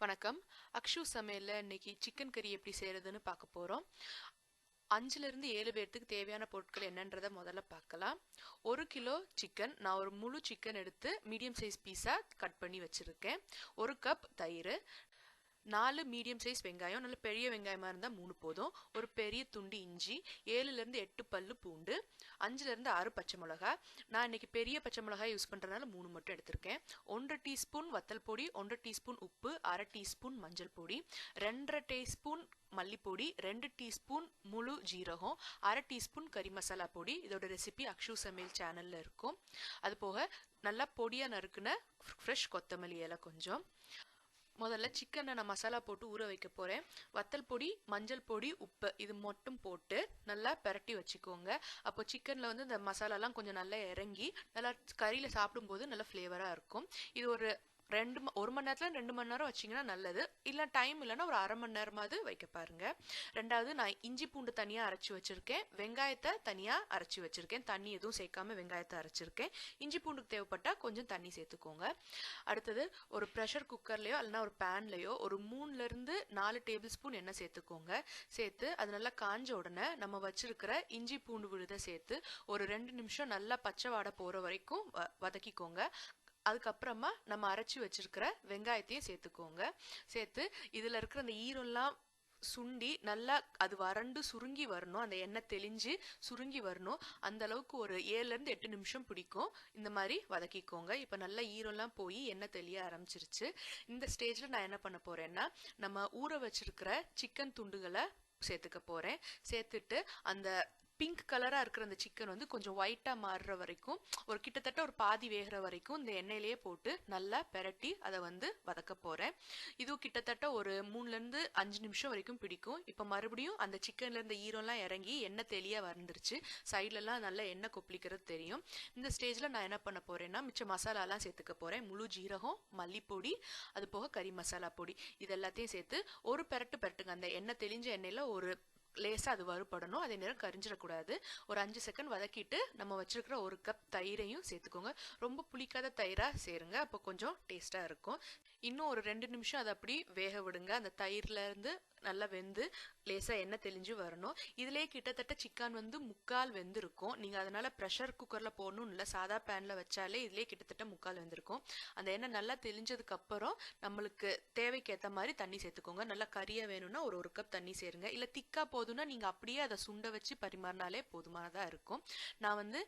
வணக்கம். அக்ஷு சமையலில் இன்னைக்கு சிக்கன் கறி எப்படி செய்கிறதுன்னு பார்க்க போகிறோம் அஞ்சுலேருந்து ஏழு பேர்த்துக்கு தேவையான பொருட்கள் என்னன்றதை முதல்ல பார்க்கலாம். ஒரு கிலோ சிக்கன் நான் ஒரு முழு சிக்கன் எடுத்து மீடியம் சைஸ் பீஸாக கட் பண்ணி வச்சுருக்கேன். ஒரு கப் தயிர் நாலு மீடியம் சைஸ் வெங்காயம் நல்ல பெரிய வெங்காயமாக இருந்தால் மூணு போதும். ஒரு பெரிய துண்டு இஞ்சி ஏழுலேருந்து எட்டு பல்லு பூண்டு அஞ்சுலேருந்து ஆறு பச்சை மிளகா நான் இன்னைக்கு பெரிய பச்சை மிளகாய் யூஸ் பண்ணுறதுனால மூணு மட்டும் எடுத்திருக்கேன். ஒன்றரை டீஸ்பூன் வத்தல் பொடி ஒன்றரை டீஸ்பூன் உப்பு அரை டீஸ்பூன் மஞ்சள் பொடி ரெண்டரை டீஸ்பூன் மல்லிப்பொடி ரெண்டு டீஸ்பூன் முழு ஜீரகம் அரை டீஸ்பூன் கறி மசாலா பொடி. இதோட ரெசிபி அக்ஷு சமையல் சேனலில் இருக்கும். அது போக நல்லா பொடியாக நறுக்குன ஃப்ரெஷ் கொத்தமல்லி இலை கொஞ்சம். முதல்ல சிக்கனை நான் மசாலா போட்டு ஊற வைக்க போகிறேன் வத்தல் பொடி மஞ்சள் பொடி உப்பு இது மட்டும் போட்டு நல்லா பெரட்டி வச்சுக்கோங்க. அப்போ சிக்கனில் வந்து இந்த மசாலாலாம் கொஞ்சம் நல்லா இறங்கி நல்லா கறியில் சாப்பிடும்போது நல்லா ஃப்ளேவராக இருக்கும். இது ஒரு ரெண்டு ஒரு மணி நேரத்தில் ரெண்டு மணி நேரம் வச்சிங்கன்னா நல்லது. இல்லை டைம் இல்லைன்னா ஒரு அரை மணி நேரமாவது வைக்க பாருங்க. ரெண்டாவது நான் இஞ்சி பூண்டு தனியாக அரைச்சி வச்சுருக்கேன். வெங்காயத்தை தனியாக அரைச்சி வச்சுருக்கேன். தண்ணி எதுவும் சேர்க்காம வெங்காயத்தை அரைச்சிருக்கேன். இஞ்சி பூண்டுக்கு தேவைப்பட்டால் கொஞ்சம் தண்ணி சேர்த்துக்கோங்க. அடுத்தது ஒரு ப்ரெஷர் குக்கர்லையோ இல்லைன்னா ஒரு பேன்லையோ ஒரு மூணுலேருந்து நாலு டேபிள் ஸ்பூன் எண்ணெய் சேர்த்துக்கோங்க. சேர்த்து அது நல்லா காஞ்ச உடனே நம்ம வச்சிருக்கிற இஞ்சி பூண்டு விழுதை சேர்த்து ஒரு ரெண்டு நிமிஷம் நல்லா பச்சை வாடை போகிற வரைக்கும் வ- வதக்கிக்கோங்க. அதுக்கப்புறமா நம்ம அரைச்சி வச்சிருக்கிற வெங்காயத்தையும் சேர்த்துக்கோங்க. சேர்த்து இதில் இருக்கிற அந்த ஈரம்லாம் சுண்டி நல்லா அது வறண்டு சுருங்கி வரணும். அந்த எண்ணெய் தெளிஞ்சு சுருங்கி வரணும். அந்த அளவுக்கு ஒரு ஏழுலேருந்து எட்டு நிமிஷம் பிடிக்கும். இந்த மாதிரி வதக்கிக்கோங்க. இப்போ நல்லா ஈரம்லாம் போய் எண்ணெய் தெளிய ஆரம்பிச்சிருச்சு. இந்த ஸ்டேஜில் நான் என்ன பண்ண போறேன்னா நம்ம ஊற வச்சிருக்கிற சிக்கன் துண்டுகளை சேர்த்துக்க போறேன். சேர்த்துட்டு அந்த பிங்க் கலராக இருக்கிற அந்த சிக்கன் வந்து கொஞ்சம் ஒயிட்டாக மாறுற வரைக்கும் ஒரு கிட்டத்தட்ட ஒரு பாதி வேகிற வரைக்கும் இந்த எண்ணெயிலேயே போட்டு நல்லா பெரட்டி அதை வந்து வதக்க போகிறேன் இதுவும் கிட்டத்தட்ட ஒரு மூணுலேருந்து அஞ்சு நிமிஷம் வரைக்கும் பிடிக்கும். இப்போ மறுபடியும் அந்த சிக்கன்ல இருந்த ஈரம்லாம் இறங்கி எண்ணெய் தெளிய வந்துருச்சு சைட்லலாம் நல்லா எண்ணெய் கொப்பளிக்கிறது தெரியும். இந்த ஸ்டேஜில் நான் என்ன பண்ண போகிறேன்னா மிச்ச மசாலாலாம் சேர்த்துக்க போகிறேன் முழு ஜீரகம் மல்லிப்பொடி அது போக கறி மசாலா பொடி இது எல்லாத்தையும் சேர்த்து ஒரு பெரட்டு பெரட்டுங்க. அந்த எண்ணெய் தெளிஞ்ச எண்ணெயில் ஒரு லேசாக அது வறுபடணும். அதே நேரம் கரிஞ்சிடக்கூடாது. ஒரு அஞ்சு செகண்ட் வதக்கிட்டு நம்ம வச்சிருக்கிற ஒரு கப் தயிரையும் சேர்த்துக்கோங்க. ரொம்ப புளிக்காத தயிராக சேருங்க. அப்போ கொஞ்சம் டேஸ்ட்டாக இருக்கும். இன்னும் ஒரு ரெண்டு நிமிஷம் அதை அப்படி வேக விடுங்க. அந்த தயிர்லேருந்து நல்லா வெந்து லேசாக எண்ணெய் தெளிஞ்சு வரணும். இதுலேயே கிட்டத்தட்ட சிக்கன் வந்து முக்கால் வெந்திருக்கும். நீங்கள் அதனால் ப்ரெஷர் குக்கரில் போடணும் இல்லை சாதா பேனில் வச்சாலே இதுலேயே கிட்டத்தட்ட முக்கால் வெந்திருக்கும். அந்த எண்ணெய் நல்லா தெளிஞ்சதுக்கு அப்புறம் நம்மளுக்கு தேவைக்கு ஏற்ற மாதிரி தண்ணி சேர்த்துக்கோங்க. நல்லா கறியாக வேணும்னா ஒரு ஒரு கப் தண்ணி சேருங்க. இல்லை திக்காக போதும் போதும்னா நீங்கள் அப்படியே அதை சுண்ட வச்சு பரிமாறினாலே போதுமானதாக இருக்கும். நான் வந்து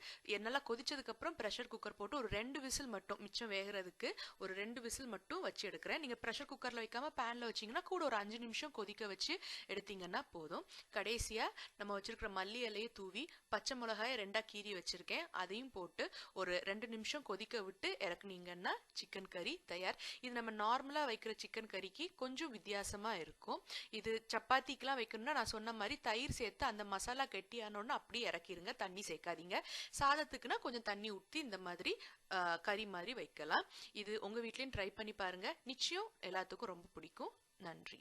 நல்லா கொதிச்சதுக்கப்புறம் ப்ரெஷர் குக்கர் போட்டு ஒரு ரெண்டு விசில் மட்டும் மிச்சம் வேகிறதுக்கு ஒரு ரெண்டு விசில் மட்டும் வச்சு எடுக்கிறேன். நீங்கள் ப்ரெஷர் குக்கரில் வைக்காமல் பேனில் வச்சீங்கன்னா கூட ஒரு அஞ்சு நிமிஷம் கொதிக்க வச்சு எடுத்தீங்கன்னா போதும். கடைசியாக நம்ம வச்சுருக்கிற மல்லி இலையை தூவி பச்சை மிளகாயை ரெண்டாக கீறி வச்சுருக்கேன். அதையும் போட்டு ஒரு ரெண்டு நிமிஷம் கொதிக்க விட்டு இறக்குனீங்கன்னா சிக்கன் கறி தயார். இது நம்ம நார்மலாக வைக்கிற சிக்கன் கறிக்கு கொஞ்சம் வித்தியாசமாக இருக்கும். இது சப்பாத்திக்கெலாம் வைக்கணும்னா நான் சொன்ன மாதிரி தயிர் சேர்த்து அந்த மசாலா கெட்டியானோன்னு அப்படியே இறக்கிருங்க. தண்ணி சேர்க்காதீங்க. சாதத்துக்குன்னா கொஞ்சம் தண்ணி ஊற்றி இந்த மாதிரி கறி மாதிரி வைக்கலாம். இது உங்கள் வீட்லேயும் ட்ரை பண்ணி பாருங்க. நிச்சயம் எல்லாத்துக்கும் ரொம்ப பிடிக்கும். நன்றி.